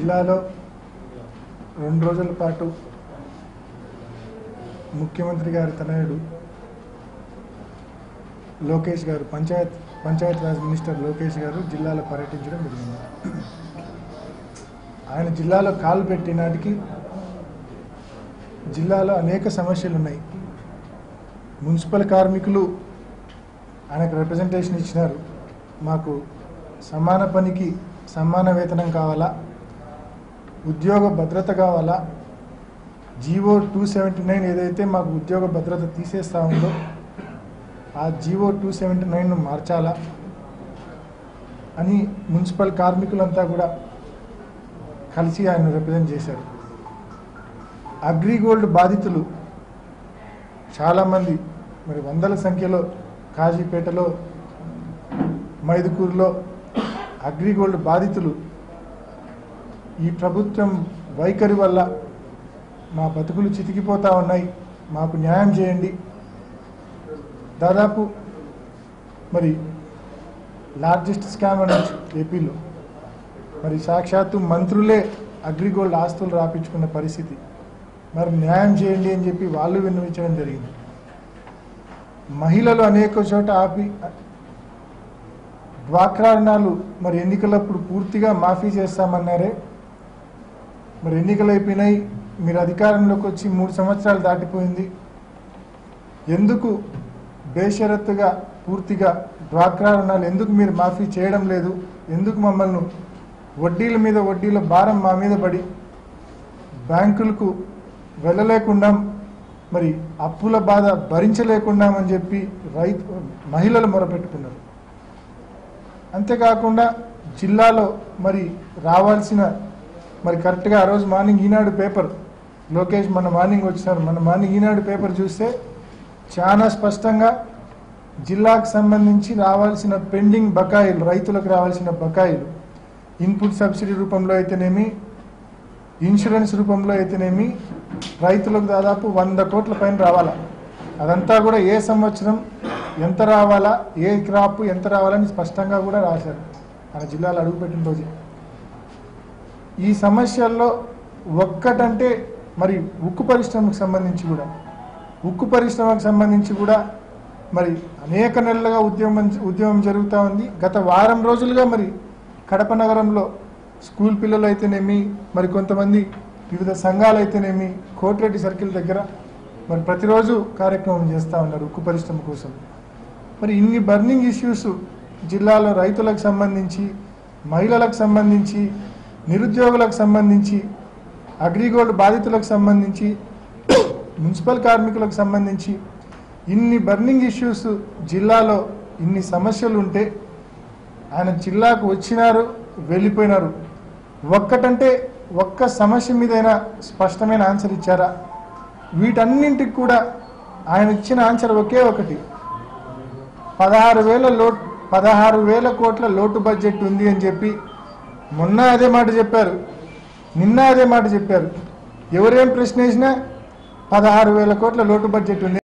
జిల్లాలో రెండు రోజుల పాటు ముఖ్యమంత్రి గారి తనయుడు లోకేష్ గారు పంచాయత్ పంచాయత్ రాజ్ మినిస్టర్ లోకేష్ గారు జిల్లాలో పర్యటించడం జరిగింది. ఆయన జిల్లాలో కాలు పెట్టినాటికి జిల్లాలో అనేక సమస్యలు ఉన్నాయి. మున్సిపల్ కార్మికులు ఆయనకు రిప్రజెంటేషన్ ఇచ్చినారు. మాకు సమాన పనికి సమాన వేతనం కావాలా? ఉద్యోగ భద్రత కావాలా? జీవో టూ సెవెంటీ నైన్ ఏదైతే మాకు ఉద్యోగ భద్రత తీసేస్తా ఉందో ఆ జీవో టూ సెవెంటీ నైన్ను మార్చాలా? అని మున్సిపల్ కార్మికులంతా కూడా కలిసి ఆయన రిప్రజెంట్ చేశారు. అగ్రిగోల్డ్ బాధితులు చాలామంది మరి వందల సంఖ్యలో కాజీపేటలో మైదుకూరులో అగ్రిగోల్డ్ బాధితులు ఈ ప్రభుత్వం వైఖరి వల్ల మా బతుకులు చితికిపోతూ ఉన్నాయి. మాకు న్యాయం చేయండి. దాదాపు మరి లార్జెస్ట్ స్కామ్ అనొచ్చు ఏపీలో. మరి సాక్షాత్తు మంత్రులే అగ్రిగోల్డ్ ఆస్తులు రాపించుకున్న పరిస్థితి. మరి న్యాయం చేయండి అని చెప్పి వాళ్ళు విన్నవించడం జరిగింది. మహిళలు అనేక చోట ఆపి డ్వాక్రా రుణాలు మరి ఎన్నికలప్పుడు పూర్తిగా మాఫీ చేస్తామన్నారే మరి ఎన్నికలు అయిపోయినాయి. మీరు అధికారంలోకి వచ్చి మూడు సంవత్సరాలు దాటిపోయింది. ఎందుకు బేషరత్తుగా పూర్తిగా డ్వాక్రా రుణాలు ఎందుకు మీరు మాఫీ చేయడం లేదు? ఎందుకు మమ్మల్ని వడ్డీల మీద వడ్డీల భారం మా మీద పడి బ్యాంకులకు వెళ్ళలేకుండా మరి అప్పుల బాధ భరించలేకుండామని చెప్పి రైతు మహిళలు మొరపెట్టుకున్నారు. అంతేకాకుండా జిల్లాలో మరి రావాల్సిన మరి కరెక్ట్గా ఆ రోజు మార్నింగ్ ఈనాడు పేపర్ లోకేష్ మన మార్నింగ్ వచ్చినారు మన మార్నింగ్ ఈనాడు పేపర్ చూస్తే చాలా స్పష్టంగా జిల్లాకు సంబంధించి రావాల్సిన పెండింగ్ బకాయిలు రైతులకు రావాల్సిన బకాయిలు ఇన్పుట్ సబ్సిడీ రూపంలో అయితేనేమి ఇన్సూరెన్స్ రూపంలో అయితేనేమి రైతులకు దాదాపు వంద కోట్ల పైన రావాలా? అదంతా కూడా ఏ సంవత్సరం ఎంత రావాలా? ఏ క్రాప్ ఎంత రావాలని స్పష్టంగా కూడా రాశారు. మన జిల్లాలో అడుగుపెట్టిన రోజు. ఈ సమస్యల్లో ఒక్కటంటే మరి ఉక్కు పరిశ్రమకు సంబంధించి కూడా. ఉక్కు పరిశ్రమకు సంబంధించి కూడా మరి అనేక నెలలుగా ఉద్యమం ఉద్యమం జరుగుతూ ఉంది. గత వారం రోజులుగా మరి కడప నగరంలో స్కూల్ పిల్లలు అయితేనేమి మరి కొంతమంది వివిధ సంఘాలు అయితేనేమి కోటిరెడ్డి సర్కిల్ దగ్గర మరి ప్రతిరోజు కార్యక్రమం చేస్తూ ఉన్నారు ఉక్కు పరిశ్రమ కోసం. మరి ఇన్ని బర్నింగ్ ఇష్యూస్ జిల్లాలో రైతులకు సంబంధించి మహిళలకు సంబంధించి నిరుద్యోగులకు సంబంధించి అగ్రిగోల్డ్ బాధితులకు సంబంధించి మున్సిపల్ కార్మికులకు సంబంధించి ఇన్ని బర్నింగ్ ఇష్యూస్ జిల్లాలో ఇన్ని సమస్యలు ఉంటే ఆయన జిల్లాకు వచ్చినారు వెళ్ళిపోయినారు. ఒక్కటంటే ఒక్క సమస్య మీదైనా స్పష్టమైన ఆన్సర్ ఇచ్చారా? వీటన్నింటికి కూడా ఆయన ఇచ్చిన ఆన్సర్ ఒకే ఒకటి. పదహారు వేల లో పదహారు వేల కోట్ల లోటు బడ్జెట్ ఉంది అని చెప్పి మొన్న అదే మాట చెప్పారు. నిన్న అదే మాట చెప్పారు. ఎవరేం ప్రశ్న వేసినా పదహారు వేల కోట్ల లోటు బడ్జెట్ ఉంది.